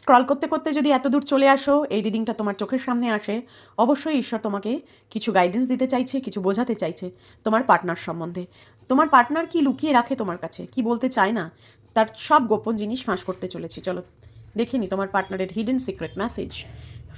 Scroll করতে করতে যদি এত দূর চলে আসো, এই রিডিংটা তোমার চোখের সামনে আসে। অবশ্যই ঈশ্বর তোমাকে কিছু গাইডেন্স দিতে চাইছে, কিছু বোঝাতে চাইছে তোমার পার্টনার সম্বন্ধে। তোমার পার্টনার কি লুকিয়ে রাখে তোমার কাছে? কি বলতে চায় না? তার সব গোপন জিনিস ফাঁস করতে চলেছি। চলো দেখিনি তোমার পার্টনারের hidden secret message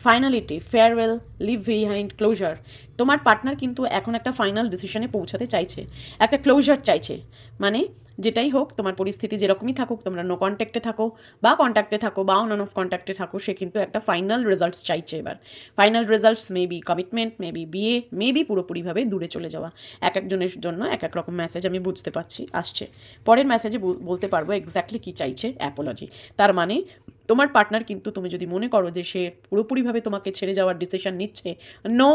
finality farewell leave behind closure তোমার পার্টনার কিন্তু এখন একটা ফাইনাল ডিসিশনে পৌঁছাতে চাইছে। একটা ক্লোজার চাইছে। মানে যেটাই হোক, তোমার পরিস্থিতি যেরকমই থাকুক, তোমরা নো কন্ট্যাক্টে থাকো বা কন্ট্যাক্টে থাকো বা অন অফ কন্ট্যাক্টে থাকো, সে কিন্তু একটা ফাইনাল রেজাল্টস চাইছে এবার। Final results maybe commitment may maybe বিয়ে মেবি পুরোপুরিভাবে দূরে চলে যাওয়া। এক একজনের জন্য এক এক রকম মেসেজ আমি বুঝতে পারছি, আসছে। পরের মেসেজে বলতে পারব এক্স্যাক্টলি কী চাইছে অ্যাপোলজি তার মানে তোমার পার্টনার কিন্তু তুমি যদি মনে করো যে সে পুরোপুরিভাবে তোমাকে ছেড়ে যাওয়ার ডিসিশন নিচ্ছে নো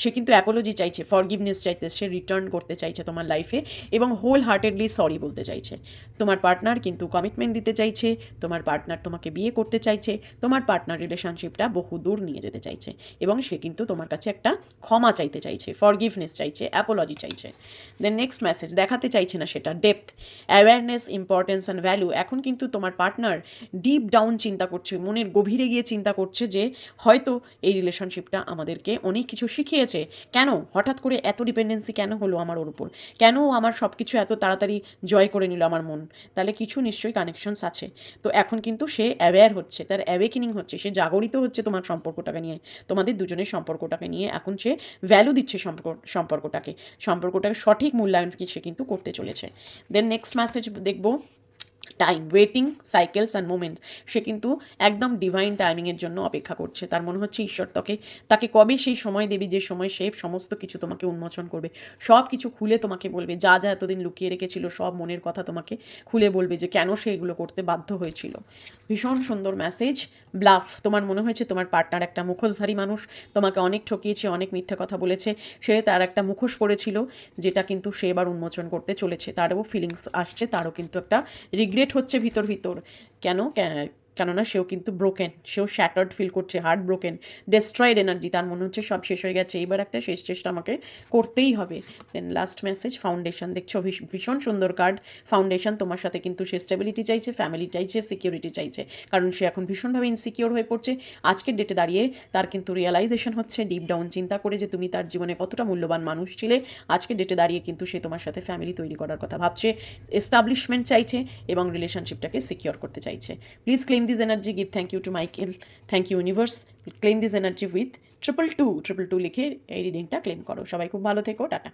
সে কিন্তু অ্যাপোলজি চাইছে ফরগিভনেস চাইতে, সে রিটার্ন করতে চাইছে তোমার লাইফে এবং হোল হার্টেডলি সরি বলতে চাইছে। তোমার পার্টনার কিন্তু কমিটমেন্ট দিতে চাইছে, তোমার পার্টনার তোমাকে বিয়ে করতে চাইছে, তোমার পার্টনার রিলেশনশিপটা বহু দূর নিয়ে যেতে চাইছে এবং সে কিন্তু তোমার কাছে একটা ক্ষমা চাইতে চাইছে ফরগিভনেস চাইছে অ্যাপোলজি চাইছে। দেন নেক্সট মেসেজ দেখাতে চাইছে না সেটা depth awareness importance and value এখন কিন্তু তোমার পার্টনার ডিপ ডাউন চিন্তা করছে, মনের গভীরে গিয়ে চিন্তা করছে যে হয়তো এই রিলেশনশিপটা আমাদেরকে অনেক কিছু শিখিয়েছে। কেন? হঠাৎ করে এত ডিপেন্ডেন্সি কেন হলো আমার ওর উপর? কেন আমার সব কিছু এত তাড়াতাড়ি জয় করে নিল আমার মন? তাহলে কিছু নিশ্চয়ই কানেকশনস আছে। তো এখন কিন্তু সে অ্যাওয়্যার হচ্ছে, তার অ্যাওয়েকিনিং হচ্ছে, সে জাগরিত হচ্ছে তোমার সম্পর্কটাকে নিয়ে। তোমাদের দুজনের সম্পর্কটাকে নিয়ে এখন সে ভ্যালু দিচ্ছে সম্পর্ক সম্পর্কটাকে। সম্পর্কটাকে সঠিক মূল্যায়ন সে কিন্তু করতে চলেছে। দেন নেক্সট মেসেজ দেখব। Time waiting cycles and moments সে কিন্তু একদম ডিভাইন টাইমিংয়ের জন্য অপেক্ষা করছে। তার মনে হচ্ছে, ঈশ্বর, তোকে, তাকে কবে সেই সময় দেবে, যে সময় সে সমস্ত কিছু তোমাকে উন্মোচন করবে, সব কিছু খুলে তোমাকে বলবে, যা যা এতদিন লুকিয়ে রেখেছিল, সব মনের কথা তোমাকে খুলে বলবে যে কেন সে এগুলো করতে বাধ্য হয়েছিল। ভীষণ সুন্দর মেসেজ ব্লাফ তোমার মনে হয়েছে, তোমার পার্টনার একটা মুখোশধারী মানুষ, তোমাকে অনেক ঠকিয়েছে, অনেক মিথ্যে কথা বলেছে, সে তার একটা মুখোশ পড়েছিল যেটা কিন্তু সে এবার উন্মোচন করতে চলেছে, তারও ফিলিংস আসছে, তারও কিন্তু একটা রিগ্রেট হচ্ছে ভিতর ভিতর। কেন? কেননা সেও কিন্তু ব্রোকেন সেও শ্যাটার্ড ফিল করছে হার্ট ব্রোকেন ডেস্ট্রয়েড এনার্জি তার মনে হচ্ছে সব শেষ হয়ে গেছে। এবার একটা শেষ চেষ্টা আমাকে করতেই হবে। দেন লাস্ট মেসেজ ফাউন্ডেশন দেখছ ভীষণ সুন্দর কার্ড ফাউন্ডেশন তোমার সাথে কিন্তু সে স্টেবিলিটি চাইছে ফ্যামিলি চাইছে সিকিউরিটি চাইছে। কারণ সে এখন ভীষণভাবে ইনসিকিওর হয়ে পড়ছে। আজকের ডেটে দাঁড়িয়ে তার কিন্তু রিয়েলাইজেশন হচ্ছে ডিপ ডাউন চিন্তা করে যে তুমি তার জীবনে কতটা মূল্যবান মানুষ ছিলে। আজকের ডেটে দাঁড়িয়ে কিন্তু সে তোমার সাথে ফ্যামিলি তৈরি করার কথা ভাবছে। এস্টাবলিশমেন্ট চাইছে এবং রিলেশনশিপটাকে সিকিওর করতে চাইছে। Please claim this energy give thank you to michael thank you universe claim this energy with triple two, triple two লিখে এই রিডিংটা ক্লেম করো সবাই খুব ভালো থেকো টাটা